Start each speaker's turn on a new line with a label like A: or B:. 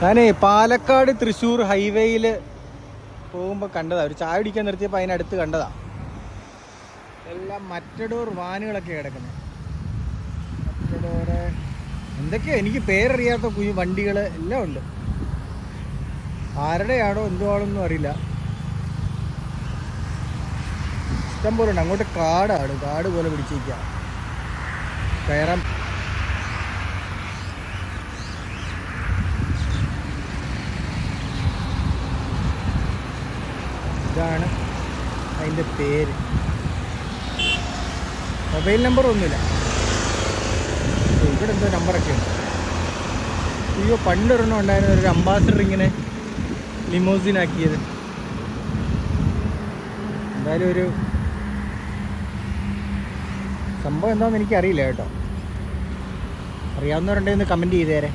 A: ഞാനേ പാലക്കാട് തൃശ്ശൂർ ഹൈവേയിൽ പോകുമ്പോൾ കണ്ടതാ. ഒരു ചായ കുടിക്കാൻ നിർത്തിയപ്പോൾ അതിനടുത്ത് കണ്ടതാ. എല്ലാം മറ്റഡോർ വാനുകളൊക്കെ കിടക്കുന്നത് മറ്റഡോറ് എന്തൊക്കെയോ? എനിക്ക് പേരറിയാത്ത കുഞ്ഞു വണ്ടികൾ എല്ലാം ഉണ്ട്. ആരുടെയാണോ എന്തോ ആണെന്നും അറിയില്ല. ഇഷ്ടം പോലെ ഉണ്ട്. അങ്ങോട്ട് കാടാണ്. കാട് പോലെ പിടിച്ചിരിക്കുക കയറാൻ ഇതാണ് അതിന്റെ പേര്. മൊബൈൽ നമ്പർ ഒന്നുമില്ല. ഇവിടെ എന്തോ നമ്പറൊക്കെ ഉണ്ട്. അയ്യോ പണ്ടൊരെണ്ണം ഉണ്ടായിരുന്നു. ഒരു അംബാസഡർ ഇങ്ങനെ ലിമോസിനാക്കിയത് എന്തായാലും ഒരു സംഭവം എന്താണെന്ന് എനിക്കറിയില്ല കേട്ടോ. അറിയാവുന്നവരുണ്ടെങ്കിൽ ഒന്ന് കമന്റ് ചെയ്തേരെ.